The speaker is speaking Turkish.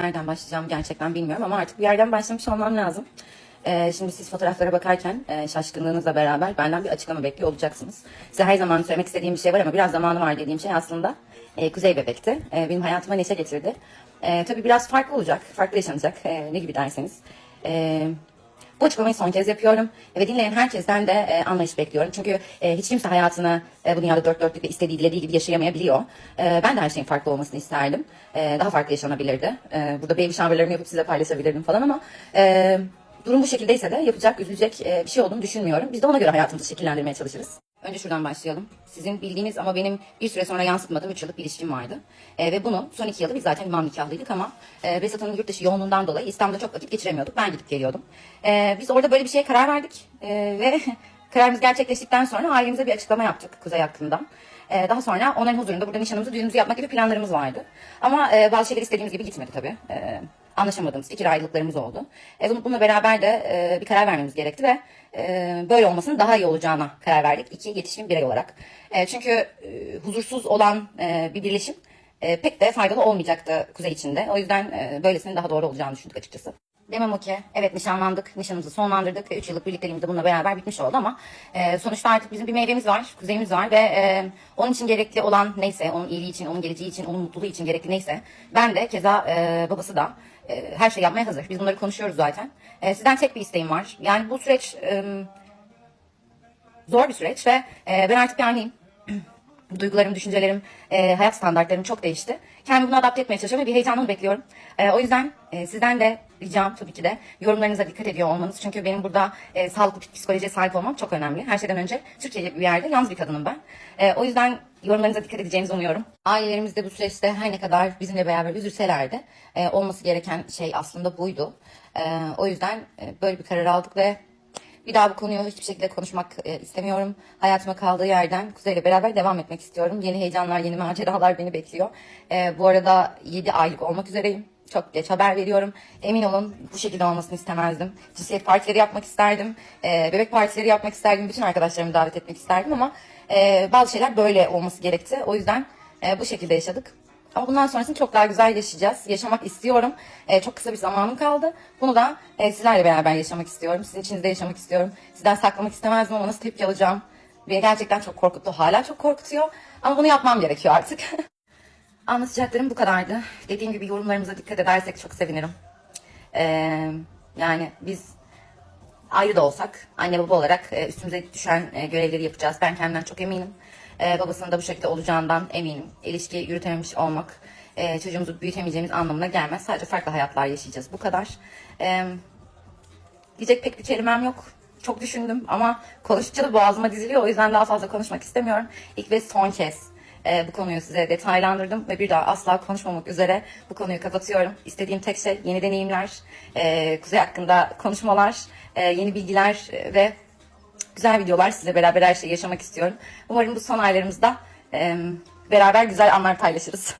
Nereden başlayacağım gerçekten bilmiyorum ama artık bir yerden başlamış olmam lazım. Ee, şimdi siz fotoğraflara bakarken e, şaşkınlığınızla beraber benden bir açıklama bekliyor olacaksınız. Size her zaman söylemek istediğim bir şey var ama biraz zamanı var dediğim şey aslında e, Kuzey Bebek'ti. E, benim hayatıma neşe getirdi. E, tabii biraz farklı olacak, farklı yaşanacak e, ne gibi derseniz. E, bu açıklamayı son kez yapıyorum ve dinleyen herkesten de e, anlayış bekliyorum. Çünkü e, hiç kimse hayatını e, bu dünyada dört dörtlük ve istediği dilediği gibi yaşayamayabiliyor. E, ben de her şeyin farklı olmasını isterdim. E, daha farklı yaşanabilirdi. E, burada baby shower'larımı yapıp size paylaşabilirdim falan ama e, durum bu şekildeyse de yapacak, üzülecek e, bir şey olduğunu düşünmüyorum. Biz de ona göre hayatımızı şekillendirmeye çalışırız. Önce şuradan başlayalım. Sizin bildiğiniz ama benim bir süre sonra yansıtmadığım 3 yıllık bir ilişkim vardı. E, ve bunu son 2 yılda biz zaten imam nikahlıydık ama e, Besat yurt dışı yoğunluğundan dolayı İstanbul'da çok vakit geçiremiyorduk. Ben gidip geliyordum. E, biz orada böyle bir şeye karar verdik. E, ve kararımız gerçekleştikten sonra ailemize bir açıklama yaptık Kuzey hakkında. E, daha sonra onların huzurunda burada nişanımızı, düğünümüzü yapmak gibi planlarımız vardı. Ama e, bazı şeyler istediğimiz gibi gitmedi tabii. E, anlaşamadığımız fikir ayrılıklarımız oldu. E, bunu- bununla beraber de e, bir karar vermemiz gerekti ve e, böyle olmasının daha iyi olacağına karar verdik. İki yetişkin birey olarak. E, çünkü e, huzursuz olan e, bir birleşim e, pek de faydalı olmayacaktı Kuzey içinde. O yüzden e, böylesinin daha doğru olacağını düşündük açıkçası. Demem o ki evet nişanlandık, nişanımızı sonlandırdık 3 yıllık birlikteliğimiz de bununla beraber bitmiş oldu ama e, sonuçta artık bizim bir meyvemiz var, kuzeyimiz var ve e, onun için gerekli olan neyse, onun iyiliği için, onun geleceği için, onun mutluluğu için gerekli neyse ben de keza e, babası da e, her şey yapmaya hazır. Biz bunları konuşuyoruz zaten. E, sizden tek bir isteğim var. Yani bu süreç e, zor bir süreç ve e, ben artık bir anneyim. Duygularım, düşüncelerim, e, hayat standartlarım çok değişti. Kendimi buna adapte etmeye çalışıyorum ve bir heyecanla bekliyorum. E, o yüzden e, sizden de ricam tabii ki de yorumlarınıza dikkat ediyor olmanız. Çünkü benim burada e, sağlıklı psikolojiye sahip olmam çok önemli. Her şeyden önce Türkiye gibi bir yerde yalnız bir kadınım ben. E, o yüzden yorumlarınıza dikkat edeceğinizi umuyorum. Ailelerimiz de bu süreçte her ne kadar bizimle beraber üzülseler de e, olması gereken şey aslında buydu. E, o yüzden e, böyle bir karar aldık ve bir daha bu konuyu hiçbir şekilde konuşmak e, istemiyorum. Hayatıma kaldığı yerden Kuzey'le beraber devam etmek istiyorum. Yeni heyecanlar, yeni maceralar beni bekliyor. E, bu arada 7 aylık olmak üzereyim. Çok geç haber veriyorum. Emin olun bu şekilde olmasını istemezdim. Cinsiyet partileri yapmak isterdim. E, bebek partileri yapmak isterdim. Bütün arkadaşlarımı davet etmek isterdim ama e, bazı şeyler böyle olması gerekti. O yüzden e, bu şekilde yaşadık. Ama bundan sonrasını çok daha güzel yaşayacağız. Yaşamak istiyorum. Ee, çok kısa bir zamanım kaldı. Bunu da e, sizlerle beraber yaşamak istiyorum. Sizin içinizde yaşamak istiyorum. Sizden saklamak istemezdim ama nasıl tepki alacağım. Beni gerçekten çok korkuttu. Hala çok korkutuyor. Ama bunu yapmam gerekiyor artık. Anlatacaklarım bu kadardı. Dediğim gibi yorumlarımıza dikkat edersek çok sevinirim. Ee, yani biz ayrı da olsak anne baba olarak e, üstümüze düşen e, görevleri yapacağız. Ben kendimden çok eminim. E, babasının da bu şekilde olacağından eminim. İlişki yürütememiş olmak e, çocuğumuzu büyütemeyeceğimiz anlamına gelmez. Sadece farklı hayatlar yaşayacağız. Bu kadar. E, diyecek pek bir kelimem yok. Çok düşündüm ama konuştukça da boğazıma diziliyor. O yüzden daha fazla konuşmak istemiyorum. İlk ve son kez e, bu konuyu size detaylandırdım ve bir daha asla konuşmamak üzere bu konuyu kapatıyorum. İstediğim tek şey yeni deneyimler, e, Kuzey hakkında konuşmalar, e, yeni bilgiler ve güzel videolar sizle beraber her şeyi yaşamak istiyorum. Umarım bu son aylarımızda e, beraber güzel anlar paylaşırız.